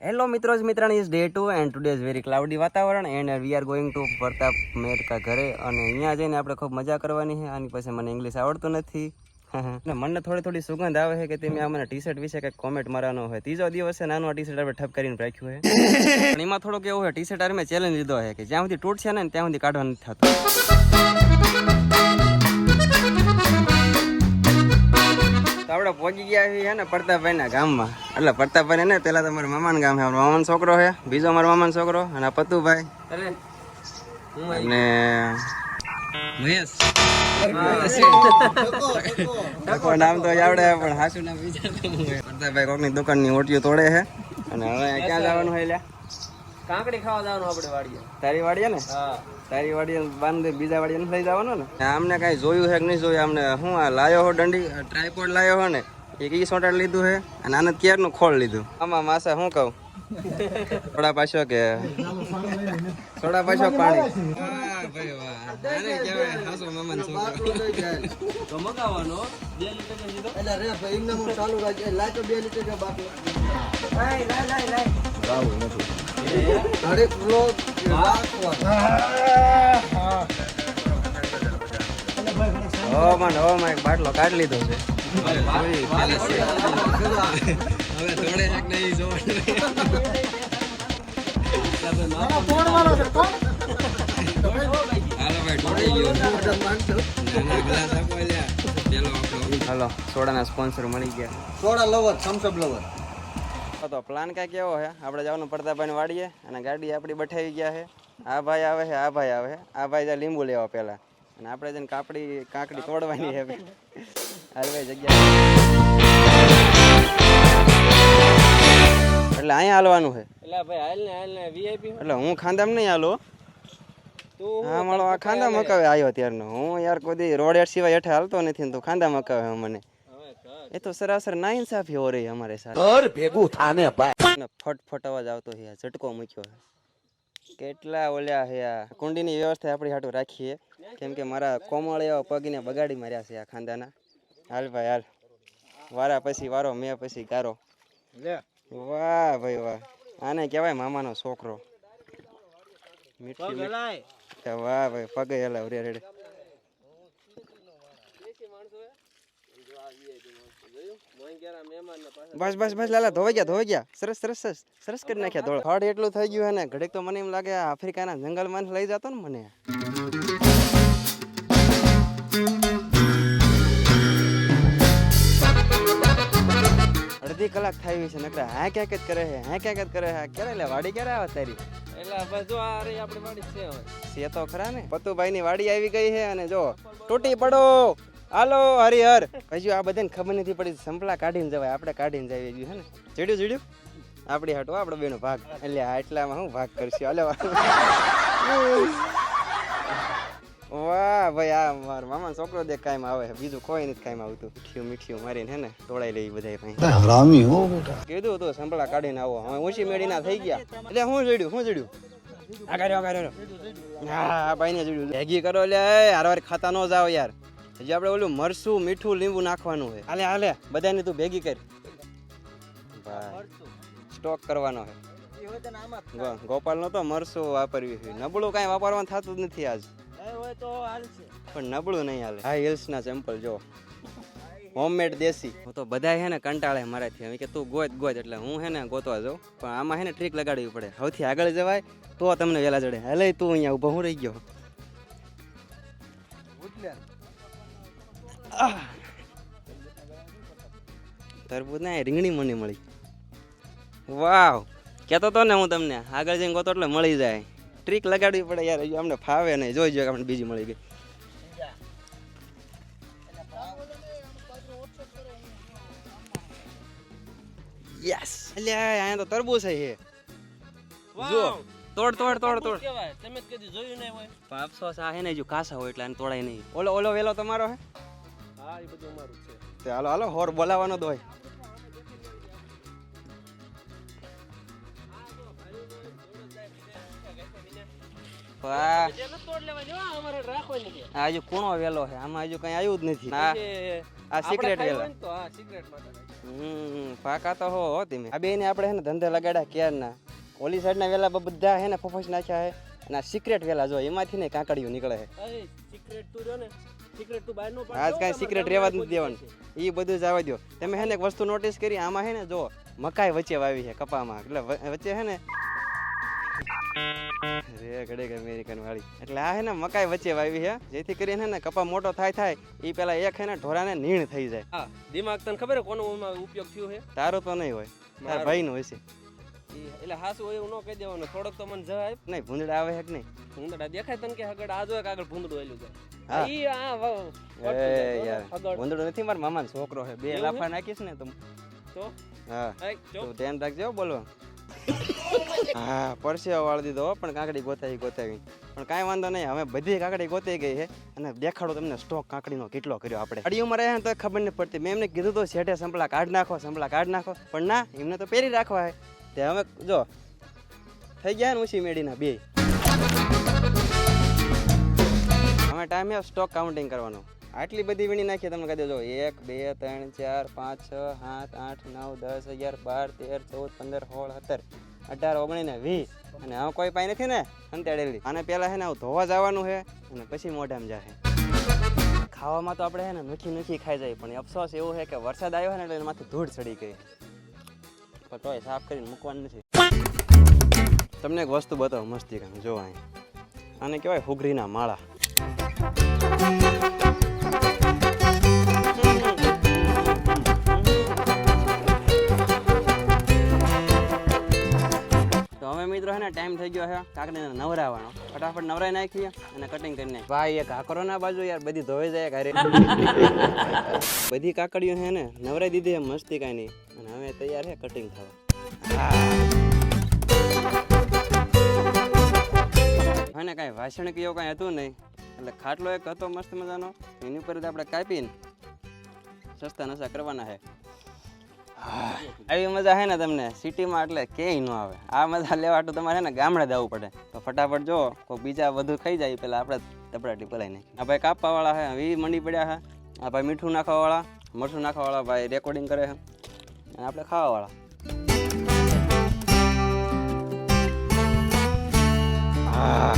Hello મિત્રો મિત્રાણી is day two and today is very cloudy વાતાવરણ and we are going to Pratap Merka ઘરે અને અહીંયા જઈને આપણે ખૂબ મજા કરવાની છે. આની પછી મને ઇંગ્લિશ આવડતું નથી. અને મને થોડી થોડી સુગંધ આવે છે કે તમે આ મને ટી શર્ટ વિશે કંઈક કોમેન્ટ મારવાનો હોય. ત્રીજો દિવસે નાનો ટી શર્ટ આપણે ઠપ કરીને રાખ્યું છે. પણ એમાં થોડુંક એવું હોય ટી શર્ટ મેં ચેલેન્જ લીધો છે કે જ્યાં સુધી તૂટશે ને ત્યાં સુધી કાઢવા નથી થતું. તો આપણે પહોંચી ગયા છીએ ને પ્રતાપભાઈના ગામમાં. એટલે પ્રતાપભાઈ ને પેલા તો મારા મામાના ગામ છે મામાનો છોકરો છે બીજો મારો મામાનો છોકરો અને આ પતુભાઈ. અને મહેશ. નામ તો આવડે પણ હાસુ નામ પ્રતાપભાઈ કોકની દુકાનની ઓટીઓ તોડે છે. અને હવે ક્યાં જવાનું હોય લ્યા? કાંકડી ખાવા જવાનું આપણે વાડીએ. તારી વાડીએ ને? હા. તારી વાડી બાંધી બીજા વાડીએ નથી લઈ જવાનું ને? આમને કાંઈ જોયું છે કે નહીં જોયું? આમને હું આ લાયો હો દંડી ટ્રાયપોડ લાયો હો ને? એક ઈ સોટાડ લીધું છે અને આને ક્યારનું ખોળ લીધું? આમાં માસા શું કહું? થોડા પાછો કે? થોડા પાછો પાણી. ભાઈ વાહ. આને કહેવાય હાસો મામાનો છોકરો. તો મગાવવાનો બે લીટર એટલે રે ભાઈ એમને ચાલુ રાખજે લાય તો બે લીટર કે બાકી? હરેક વ્લોગ હો માં હો માં એક બાટલો કાઢી લીધો છે હવે થોડે એક નહીં આપણો હાલો, સોડાના સ્પોન્સર મળી ગયા. Soda lover Thums Up lover તો પ્લાન કાંઈક એવો છે? આપણે જવાનું પડદાભાઈને વાડીએ અને ગાડી આપણી બઠાવી ગયા છે. આ ભાઈ આવે છે આ ભાઈ આવે આ ભાઈ જાય લીંબુ લેવા પહેલાં. અને આપણે જઈને કાપડી કાંકડી તોડવાની છે હાલવાઈ જગ્યા. એટલે અહીંયા હાલવાનું છે. એટલે ભાઈ હાલ ને હાલ ને વીઆઈપી એટલે હું ખાંદામ નહીં હાલો. હા મારો આ ખાંદા મકાવે આવ્યો ત્યારનો હું યાર કોઈ રોડ સિવાય હેઠે હાલતો નથી ને તો ખાંદા મકાવે મને એ તો સરાસર ના ઇન્સાફી હો રહી અમારે સાથે ઘર ભેગું થાને ભાઈ. અને ફટ ફટ અવાજ આવતો છે આ ઝટકો મૂક્યો છે કેટલા ઓલ્યા છે આ. કુંડીની વ્યવસ્થા આપણી હાટું રાખીએ. કેમ કે મારા કોમળ એવા પગને બગાડી માર્યા છે આ ખાંદાના. હાલ ભાઈ હાલ. વારા પછી વારો મેં પછી ગારો. લે. વાહ ભાઈ વાહ. આને કહેવાય મામાનો છોકરો. મીઠી પગ હલાય. મીઠી. વાહ ભાઈ પગે હલાવ રે રેડે. બસ બસ બસ લાલા ધોવાઈ ગયા ધોવાઈ ગયા. સરસ સરસ સરસ. સરસ કરી નાખ્યા ધોળ. હળ એટલું થઈ ગયું અને ને ઘડીક તો મને એમ લાગે આફ્રિકાના જંગલમાં લઈ જતો ને મને. અડધી કલાક થઈ છે નકરા. હા ક્યાંક જ કરે છે હા ક્યાંક જ કરે છે ક્યારે લે વાડી ક્યારે આવે તારી? એટલે બધું આ રહી આપણી વાડી છે હવે. છે તો ખરા ને. પતુભાઈ ની વાડી આવી ગઈ છે અને જો તૂટી પડો. હાલો હરિહર હજુ આ બધાને ખબર નથી પડી સંપલા કાઢીને જવાય આપણે કાઢીને જઈએ હે ને? ચડ્યું ચડ્યું? આપણી હાટો આપણો બેનો ભાગ. એટલે આટલામાં હું ભાગ કરશું? હાલો. વાહ ભાઈ આ માર મામા છોકરો દેખ કાયમ આવે. બીજું કોઈ નથી કાયમ આવતું. મીઠિયું મીઠિયું મારીને હે ને? તોડાઈ લઈ બધા ભાઈ. હરામી હો બેટા. કીધું તું સંભળા કાઢીને આવો. હવે ઊંચી મેળીના થઈ ગયા. એટલે હું જડ્યું હું જડ્યું આ કર્યો કર્યો હા ભાઈને જડ્યું ભેગી કરો લે હાર વાર ખાતા ન જાવ યાર. હજી આપણે ઓલું મરસું મીઠું લીંબુ નાખવાનું છે હાલે હાલે. બધાની તું ભેગી કર. સ્ટોક કરવાનો છે ગોપાલ નો તો મરસું વાપરવી છે નબળું કાંઈ વાપરવાનું થતું જ નથી આજ. હોય પણ નબળું નહીં હાલે. હાઈ હિલ્સના સેમ્પલ જો. હોમમેડ દેશી. હું તો બધા હે ને કંટાળે મારાથી. હવે કે તું ગોત ગોત એટલે હું હે ને ગોતવા જાઉં. પણ આમાં હે ને ટ્રીક લગાડવી પડે. સૌથી આગળ જવાય તો તમને વહેલા ચડે. હલે તું અહીંયા ઊભો હું રહી ગયો. તરબૂચ ના રીંગણી મને મળી. વાવ. કહેતો તો ને હું તમને આગળ જઈને ગોતો એટલે મળી જાય. ટ્રીક લગાડવી પડે યાર હજુ અમને ફાવે નહીં. જોઈ જોઈએ આપણે બીજી મળી ગઈ. યસ એટલે અહીંયા તો તરબૂચ છે જો. તોડ તોડ તોડ તોડ. કેવાય. તમે કદી જોયું નહીં હોય. પણ અફસોસ આ હે ને જો કાસા હોય એટલે આને તોડાય નહીં. ઓલો ઓલો વેલો તમારો હે? હા એ બધું અમારું છે. તે હાલો હાલો હોર બોલાવાનો જ હોય. હજુ કૂણો વેલો છે. આમાં હજુ કઈ આવ્યું જ નથી. આ સિક્રેટ વેલો. હમ પાકા તો હો તમે આ બેને આપણે હે ને ધંધે લગાડ્યા ક્યારના? ઓલી સાઈડના વેલા બધા હે ને ફફસ નાખ્યા હે અને આ સિક્રેટ વેલા જો એમાંથી ને કાંકડીઓ નીકળે છે. સિક્રેટ તું ને. સિક્રેટ તું બહાર નો આજ કાંઈ સિક્રેટ રહેવા જ નથી દેવાનું. એ બધું જવા દો તમે હે ને એક વસ્તુ નોટિસ કરી આમાં હે ને જો મકાઈ વચ્ચે વાવી છે કપામાં. એટલે વચ્ચે હે ને રે ઘડે અમેરિકન વાળી. એટલે આ હે ને મકાઈ વચ્ચે વાવી છે જેથી કરીને ને કપા મોટો થાય થાય એ પેલા એક હે ને ઢોરાને નીણ થઈ જાય. હા દિમાગ તને ખબર કોનો ઉપયોગ થયો છે તારો તો નહીં હોય. તારા ભાઈ નો હશે. ઈ એટલે હાસુ હોય એવું ન કહી દેવાનું. થોડોક તો મને જવાય. નહીં ભૂંદડા આવે છે નહીં? ભૂંદડા દેખાય તને કે આગળ આજો એક આગળ ભૂંદડું આવેલું છે. ભૂંદડો નથી મારા મામા છોકરો છે. બે લાફા નાખીશ ને તું તો? હા. તું ધ્યાન રાખજો બોલો હા પરસેવા વાળી દીધો પણ કાકડી ગોતાવી ગોતાવી. પણ કાંઈ વાંધો નહીં હવે બધી કાકડી ગોતાઈ ગઈ છે અને દેખાડો તમને સ્ટોક કાંકડીનો કેટલો કર્યો આપણે. અડીઓમાં રહ્યા તો ખબર નથી પડતી. મેં એમને કીધું તો શેઠે સંપલા કાઢ નાખો સંપલા કાઢ નાખો. પણ ના એમને તો પહેરી રાખવા હે તે અમે જો, થઈ ગયા ને ઊંચી મેળીના બે. અમે ટાઈમ છે સ્ટોક કાઉન્ટિંગ કરવાનો. આટલી બધી વીણી નાખીએ તમે કહી દેજો, એક, બે, ત્રણ, ચાર, પાંચ, છ, સાત, આઠ, નવ, દસ, અગિયાર, બાર, તેર, ચૌદ, પંદર, સોળ, સત્તર, અઢાર, ઓગણીસ ને વીસ. અને હવે કોઈ પાઈ નથી ને? અંતેડેલી અને પહેલાં છે ને આવું ધોવા જવાનું છે અને પછી મોઢામાં જાય ખાવામાં તો આપણે છે ને મીઠી મીઠી ખાઈ જાય, પણ અફસોસ એવું છે કે વરસાદ આવ્યો છે ને એટલે એમાંથી ધૂળ ચડી ગઈ. પણ તોય સાફ કરીને મૂકવાનું નથી. તમને એક વસ્તુ બતાવો મસ્તી કામ જો અહીં. આને કહેવાય હુગરીના માળા. તો મિત્રો છે ને ટાઈમ થઈ ગયો છે કાકડીને નવરાવાનો. ફટાફટ નવરાઈ નાખીએ અને કટિંગ કરી નાખીએ. ભાઈ, એક કાકરો ના બાજુ યાર, બધી ધોઈ જાય, ઘરે. બધી કાકડીઓ છે ને, નવરાઈ દીધી મસ્તી કાંઈ નહીં. અને હવે તૈયાર છે કટિંગ થવા. અને કાંઈ વાસણ કે એવું કાંઈ હતું નહીં. એટલે ખાટલો એક હતો મસ્ત મજાનો. એની ઉપર જ આપણે કાપીને સસ્તા નશા કરવાના છે આવી મજા છે ને તમને? સિટીમાં એટલે ક્યાંય ન આવે. આ મજા લેવા તો તમારે ને ગામડે જવું પડે. તો ફટાફટ જો કોઈ બીજા વધુ ખાઈ જાય પેલા આપણે તપડાટી પલાઈ નાખી આ ભાઈ કાપવા વાળા છે વી મંડી પડ્યા છે આ ભાઈ મીઠું નાખવા વાળા મરચું નાખવા વાળા ભાઈ રેકોર્ડિંગ કરે છે અને આપણે ખાવા વાળા હા.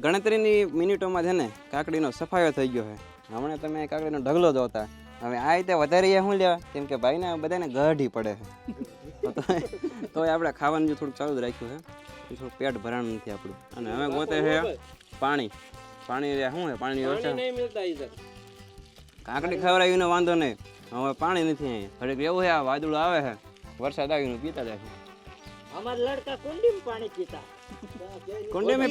ગણતરીની મિનિટોમાં છે ને કાકડીનો સફાયો થઈ ગયો છે. હમણાં તમે કાકડીનો ઢગલો જોતા. હવે આ રીતે વધારે શું લેવા? કેમ કે ભાઈને બધાને ગઢી પડે છે. તો તોય આપણે ખાવાનું જે થોડુંક ચાલુ જ રાખ્યું છે. થોડું પેટ ભરાણ નથી આપણું. અને હવે ગોતે છે પાણી. પાણી રહ્યા શું પાણી ઓછા નહીં મળતા ઈધર કાકડી ખવડાવીને વાંધો નહીં. હવે પાણી નથી અહીંયા. ઘડીક એવું છે આ વાદળું આવે છે. વરસાદ આવીને પીતા જાય અમારા લડકા કુંડીમાં પાણી પીતા. કુંડીમાં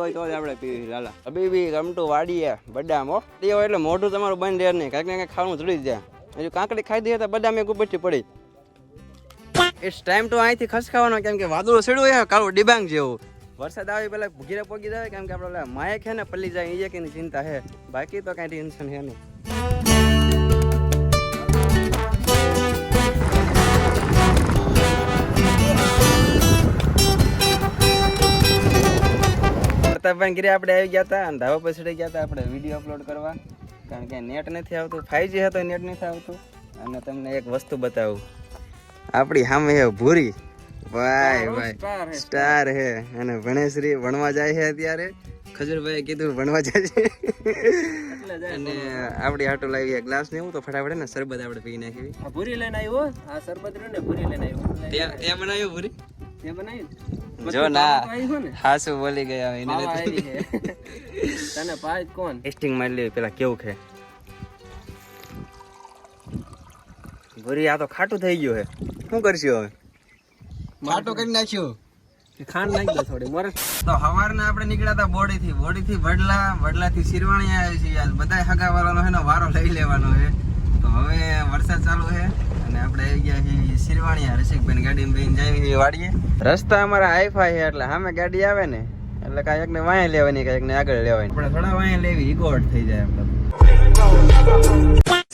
હોય તો આપણે પીવી લાલા. અભી બી વાડીએ બદામ હો. હોય એટલે મોઢું તમારું બંધ નહીં. કાંઈક ને ખાવાનું ચડી જાય. હજુ કાંકડી ખાઈ દઈએ તો બદામ એક ઉપરથી પડી. ઇટ્સ ટાઈમ ટુ અહીંથી ખસકાવાનો કેમ કે વાદળો છેડ્યું કાળું ડિબાંગ જેવું. વરસાદ આવે પેલા ઘીરે પોગી જાય, કેમ કે આપણે માયક છે ને પલ્લી જાય એ કે ચિંતા છે. બાકી તો કાંઈ ટેન્શન છે નહીં. પ્રતાપભાઈ ગીરે આપણે આવી ગયા હતા, અને ધાબા પછી ગયા હતા, આપણે વીડિયો અપલોડ કરવા. કારણ કે નેટ નથી આવતું ફાઈવજી હતો, નેટ નથી આવતું. અને તમને એક વસ્તુ બતાવું. આપણી સામે ભૂરી. ભાઈ ભાઈ સ્ટાર હે અને ભણેશ્રી ભણવા જાય છે અત્યારે. ખજુરભાઈ કીધું ભણવા જાય છે. અને આપડી આટો લાવી ગ્લાસ ને એવું તો ફટાફટ ને શરબત આપણે પી નાખી ભૂરી લઈને આવ્યો આ સરબત રહ્યો ને ભૂરી લઈને આવ્યો. ત્યાં ત્યાં બનાવ્યું ભૂરી? બનાવ્યું? જો ના. હાસુ બોલી ગયા એને તને ભાઈ કોણ? ટેસ્ટિંગ મારી લેવી પેલા કેવું છે? ભૂરી આ તો ખાટું થઈ ગયું હે. શું કરશું હવે? ખાટું કરી નાખ્યો. ખાંડ નાખી દો થોડી મરચ તો સવારના આપણે નીકળ્યા હતા બોડી થી બોડી થી વડલા વડલા થી શિરવાણી આવ્યા છીએ આજ બધા હગા વાળાનો છે વારો લઈ લેવાનો છે તો હવે વરસાદ ચાલુ છે અને આપણે આવી ગયા છીએ શિરવાણી રસિકભાઈ ગાડીમાં બેન જાય છીએ વાડીએ. રસ્તા અમારા હાઈફાઈ છે એટલે સામે ગાડી આવે ને એટલે કાંઈ એકને વાંહે લેવાની કાંઈક ને આગળ લેવાની. આપણે થોડા વાંહે લેવી ઈગોટ થઈ જાય આપણે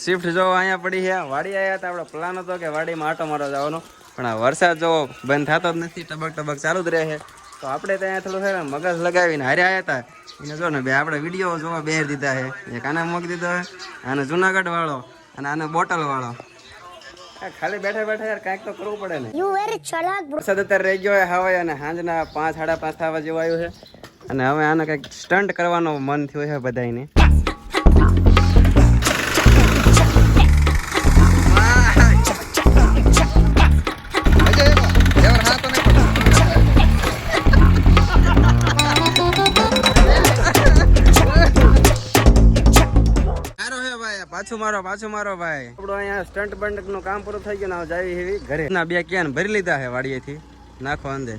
શિફ્ટ જો અહીંયા પડી છે. વાડી આવ્યા હતા આપણો પ્લાન હતો કે વાડીમાં આટો મારવા જવાનો. પણ આ વરસાદ જો બંધ થતો જ નથી ટબક ટબક ચાલુ જ રહે તો આપણે ત્યાં થોડું છે મગજ લગાવીને હાર્યા આવ્યા હતા. એને જો ને બે આપણે વીડિયો જોવા બેર દીધા છે. એક આને મૂકી દીધો છે આને જુનાગઢ વાળો અને આને બોટલ વાળો. ખાલી બેઠા બેઠા યાર કાંઈક તો કરવું પડે ને. વરસાદ અત્યારે રહી ગયો હવાય અને સાંજના પાંચ સાડા પાંચ થવા જેવું આવ્યું છે. અને હવે આને કંઈક સ્ટન્ટ કરવાનો મન થયું છે બધાને પાછું મારો પાછું મારો ભાઈ. આપણું અહીંયા સ્ટન્ટ બંડકનું કામ પૂરું થઈ ગયું ને હવે જાવી ઘરે. ના બે કેન ભરી લીધા છે વાડીએથી. નાખો અંદર.